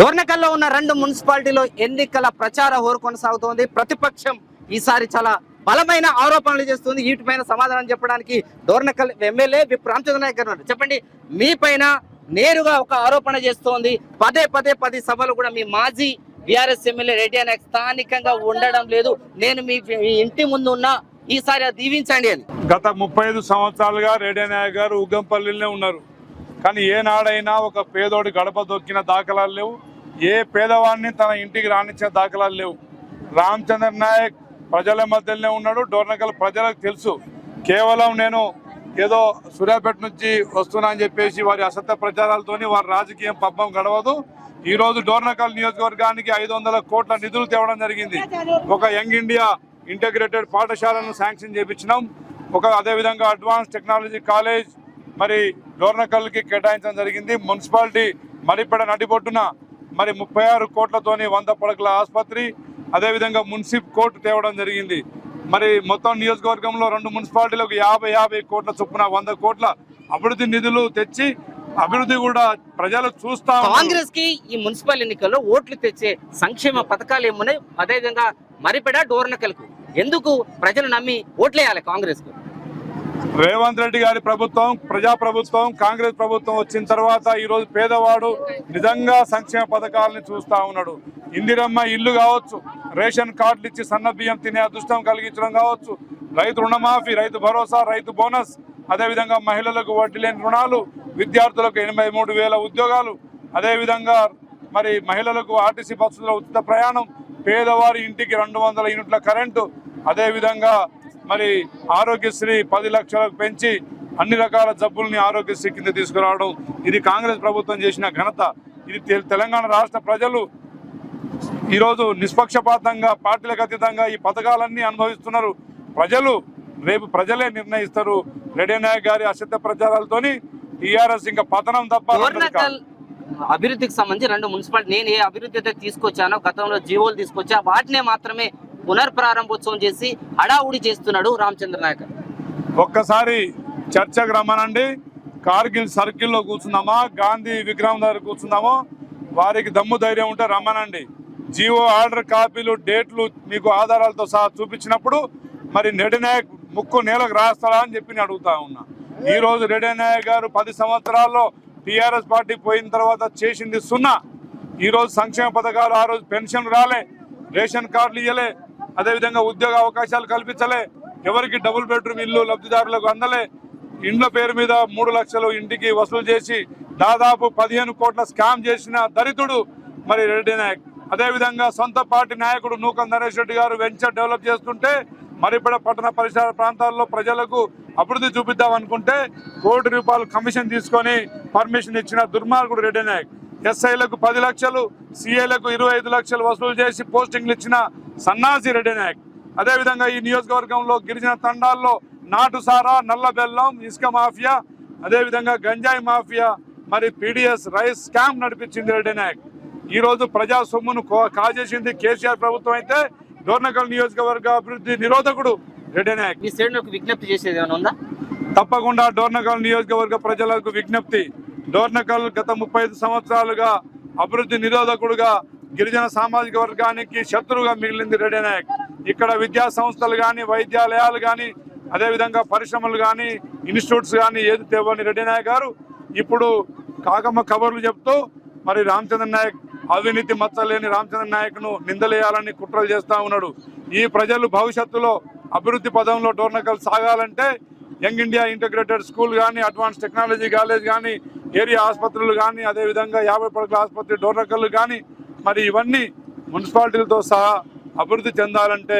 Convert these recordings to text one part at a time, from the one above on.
డోర్నకల్లో ఉన్న రెండు మున్సిపాలిటీలో ఎన్నికల ప్రచార హోరు కొనసాగుతోంది. ప్రతిపక్షం ఈసారి చాలా బలమైన ఆరోపణలు చేస్తుంది. వీటిపైన సమాధానం చెప్పడానికి డోర్నకల్ ఎమ్మెల్యే విప్ రామచంద్ర నాయక్ గారు ఉన్నారు. చెప్పండి మీ పైన నేరుగా ఒక ఆరోపణ చేస్తోంది. పదే పదే పది సభలు కూడా మీ మాజీ బీఆర్ఎస్ ఎమ్మెల్యే రెడ్డి నాయక్ స్థానికంగా ఉండడం లేదు. నేను మీ ఇంటి ముందు ఉన్న ఈసారి దీవించండి అని. గత ముప్పై ఐదు సంవత్సరాలుగా నాయక్ గారు ఉగ్గంపల్లిలోనే ఉన్నారు. కానీ ఏనాడైనా ఒక పేదోడి గడప దొక్కిన దాఖలాలు లేవు. ఏ పేదవాడిని తన ఇంటికి రాణించిన దాఖలాలు లేవు. రామచంద్ర నాయక్ ప్రజల మధ్యలోనే ఉన్నాడు. డోర్నకల్ ప్రజలకు తెలుసు. కేవలం నేను ఏదో సూర్యాపేట నుంచి వస్తున్నా అని చెప్పేసి వారి అసత్య ప్రచారాలతోని వారి రాజకీయం పబ్బం గడవదు. ఈ రోజు డోర్నకల్ నియోజకవర్గానికి ఐదు వందల కోట్ల నిధులు తేవడం జరిగింది. ఒక యంగ్ ఇండియా ఇంటిగ్రేటెడ్ పాఠశాలను శాంక్షన్ చేయించినాం ఒక అదేవిధంగా అడ్వాన్స్ టెక్నాలజీ కాలేజ్ మరి డోర్నకల్కి కేటాయించడం జరిగింది. మున్సిపాలిటీ మరిపెడ నడిబొట్టున మరి ముప్పై ఆరు కోట్లతోని వంద పడకల ఆసుపత్రి అదేవిధంగా మున్సిప్ కోర్టు తేవడం జరిగింది. మరి మొత్తం నియోజకవర్గంలో రెండు మున్సిపాలిటీలకు యాభై యాభై కోట్ల చొప్పున వంద కోట్ల అభివృద్ధి నిధులు తెచ్చి అభివృద్ధి కూడా ప్రజలు చూస్తా కాంగ్రెస్కి ఈ మున్సిపల్ ఎన్నికల్లో ఓట్లు తెచ్చే సంక్షేమ పథకాలు ఏమున్నాయి? అదేవిధంగా మరిపెడ డోర్నకల్కు. ఎందుకు ప్రజలు నమ్మి ఓట్లేయాలి కాంగ్రెస్కు రేవంత్ రెడ్డి గారి ప్రభుత్వం ప్రజా ప్రభుత్వం కాంగ్రెస్ ప్రభుత్వం వచ్చిన తర్వాత ఈరోజు పేదవాడు నిజంగా సంక్షేమ పథకాలని చూస్తా ఉన్నాడు. ఇందిరమ్మ ఇల్లు కావచ్చు రేషన్ కార్డులు ఇచ్చి సన్న బియ్యం తినే అదృష్టం కలిగించడం కావచ్చు రైతు రుణమాఫీ రైతు భరోసా రైతు బోనస్ అదేవిధంగా మహిళలకు వడ్డీ లేని రుణాలు విద్యార్థులకు ఎనభై మూడు వేల ఉద్యోగాలు అదేవిధంగా మరి మహిళలకు ఆర్టీసీ బస్సులో ఉచిత ప్రయాణం పేదవారి ఇంటికి రెండు వందల యూనిట్ల కరెంటు అదేవిధంగా మరి ఆరోగ్యశ్రీ పది లక్షలకు పెంచి అన్ని రకాల జబ్బుల్ని ఆరోగ్యశ్రీ కింద తీసుకురావడం ఇది కాంగ్రెస్ ప్రభుత్వం చేసిన ఘనత. ఇది తెలంగాణ రాష్ట్ర ప్రజలు ఈరోజు నిష్పక్షపాతంగా పార్టీలకు అతీతంగా ఈ పథకాలన్నీ అనుభవిస్తున్నారు. ప్రజలు రేపు ప్రజలే నిర్ణయిస్తారు. రెడ్డి నాయక్ గారి అసత్య ప్రచారాలతోని టీఆర్ఎస్ ఇంకా పతనం తప్ప అభివృద్ధికి సంబంధించి రెండు మున్సిపాలిటీ నేను ఏ అభివృద్ధి అయితే తీసుకొచ్చానో గతంలో జీవోలు తీసుకొచ్చా వాటినే మాత్రమే పునర్ప్రారంభోత్సవం చేసి హడావుడి చేస్తున్నాడు రామచంద్ర నాయక్. ఒక్కసారి చర్చకు రమ్మనండి. కార్గిల్ సర్కిల్లో కూర్చుందామా గాంధీ విగ్రహం దగ్గర కూర్చుందామో వారికి దమ్ము ధైర్యం ఉంటే రమ్మనండి. జియో ఆర్డర్ కాపీలు డేట్లు మీకు ఆధారాలతో సహా చూపించినప్పుడు మరి నెడినాయక్ ముక్కు నేలకు రాస్తారా అని చెప్పి నేను అడుగుతా ఉన్నా. ఈ రోజు గారు పది సంవత్సరాల్లో టీఆర్ఎస్ పార్టీ పోయిన తర్వాత చేసింది సున్నా. ఈ రోజు సంక్షేమ పథకాలు ఆ రోజు పెన్షన్ రాలే రేషన్ కార్డులు ఇవ్వలే అదేవిధంగా ఉద్యోగ అవకాశాలు కల్పించలే. ఎవరికి డబుల్ బెడ్రూమ్ ఇల్లు లబ్ధిదారులకు అందలే. ఇండ్ల పేరు మీద మూడు లక్షలు ఇంటికి వసూలు చేసి దాదాపు పదిహేను కోట్ల స్కామ్ చేసిన దరిద్రుడు మరి రెడ్డి నాయక్. అదేవిధంగా సొంత పార్టీ నాయకుడు నూకం నరేష్ రెడ్డి గారు వెంచర్ డెవలప్ చేస్తుంటే మరిపడ పట్టణ పరిసర ప్రాంతాల్లో ప్రజలకు అభివృద్ధి చూపిద్దాం అనుకుంటే కోటి రూపాయలు కమిషన్ తీసుకొని పర్మిషన్ ఇచ్చిన దుర్మార్గుడు రెడ్డి నాయక్. ఎస్ఐలకు పది లక్షలు సిఐలకు ఇరవై ఐదు లక్షలు వసూలు చేసి పోస్టింగ్లు ఇచ్చిన సన్నాసి రెడ్డి నాయక్ అదేవిధంగా ఈ నియోజకవర్గంలో గిరిజన తండాల్లో నాటు సారా నల్ల బెల్లం ఇసుక మాఫియా అదేవిధంగా గంజాయి మాఫియా మరి పీడిఎస్ రైస్ స్కామ్ నడిపించింది రెడ్డి నాయక్ ఈ రోజు ప్రజా సొమ్మును కాజేసింది కేసీఆర్ ప్రభుత్వం అయితే డోర్నకల్ నియోజకవర్గ అభివృద్ధి నిరోధకుడు రెడ్డి నాయక్ మీ శ్రేణులకు విజ్ఞప్తి చేసేది ఏమైనా ఉందా? తప్పకుండా డోర్నకల్ నియోజకవర్గ ప్రజలకు విజ్ఞప్తి. డోర్నకల్ గత ముప్పై ఐదు సంవత్సరాలుగా అభివృద్ధి నిరోధకుడుగా గిరిజన సామాజిక వర్గానికి శత్రువుగా మిగిలింది రెడ్డి నాయక్. ఇక్కడ విద్యా సంస్థలు కానీ వైద్యాలయాలు కానీ అదేవిధంగా పరిశ్రమలు కానీ ఇన్స్టిట్యూట్స్ కానీ ఏది తేవని రెడ్డి నాయక్ గారు. ఇప్పుడు కాకమ్మ కబర్లు చెప్తూ మరి రామచంద్ర నాయక్ అవినీతి మచ్చలేని రామచంద్ర నాయక్ను నిందలేయాలని కుట్రలు చేస్తూ ఉన్నాడు. ఈ ప్రజలు భవిష్యత్తులో అభివృద్ధి పదంలో డోర్నకల్ సాగాలంటే యంగ్ ఇండియా ఇంటిగ్రేటెడ్ స్కూల్ కానీ అడ్వాన్స్ టెక్నాలజీ కాలేజ్ కానీ ఏరియా ఆసుపత్రులు కానీ అదేవిధంగా యాభై పడకల ఆసుపత్రి డోర్నకల్లు కానీ మరి ఇవన్నీ మున్సిపాలిటీలతో సహా అభివృద్ధి చెందాలంటే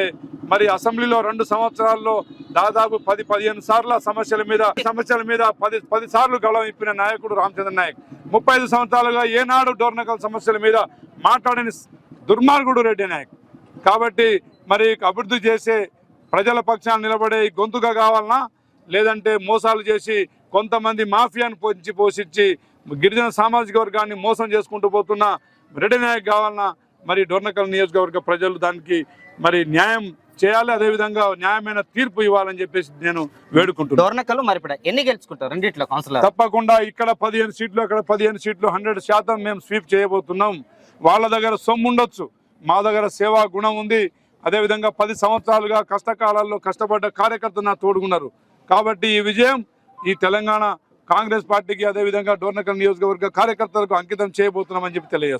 మరి అసెంబ్లీలో రెండు సంవత్సరాల్లో దాదాపు పది పదిహేను సార్ల సమస్యల మీద సమస్యల మీద పది పది సార్లు గళం ఇప్పిన నాయకుడు రామచంద్ర నాయక్. ముప్పై ఐదు సంవత్సరాలుగా ఏనాడు డోర్నకల్ సమస్యల మీద మాట్లాడని దుర్మార్గుడు రెడ్డి నాయక్. కాబట్టి మరి అభివృద్ధి చేసే ప్రజల పక్షాన్ని నిలబడే గొంతుగా కావాలన్నా లేదంటే మోసాలు చేసి కొంతమంది మాఫియాను పొంచి పోషించి గిరిజన సామాజిక వర్గాన్ని మోసం చేసుకుంటూ పోతున్న? రెడ్డి నాయక్ కావాలన్నా మరి డోర్నకల్ నియోజకవర్గ ప్రజలు దానికి మరి న్యాయం చేయాలి. అదేవిధంగా న్యాయమైన తీర్పు ఇవ్వాలని చెప్పేసి నేను వేడుకుంటున్నాను డోర్నకల్ మరి ఇప్పుడు ఎన్ని గెలుచుకుంటారు రెండిట్లో కౌన్సిలర్? తప్పకుండా ఇక్కడ పదిహేను సీట్లు అక్కడ పదిహేను సీట్లు హండ్రెడ్ శాతం మేము స్వీప్ చేయబోతున్నాం. వాళ్ళ దగ్గర సొమ్ము ఉండొచ్చు. మా దగ్గర సేవా గుణం ఉంది. అదేవిధంగా పది సంవత్సరాలుగా కష్టకాలాల్లో కష్టపడ్డ కార్యకర్తలు నా తోడుకున్నారు కాబట్టి ఈ విజయం ఈ తెలంగాణ కాంగ్రెస్ పార్టీకి అదేవిధంగా డోర్నకల్ నియోజకవర్గ కార్యకర్తలకు అంకితం చేయబోతున్నామని చెప్పి తెలియజేస్తున్నాం.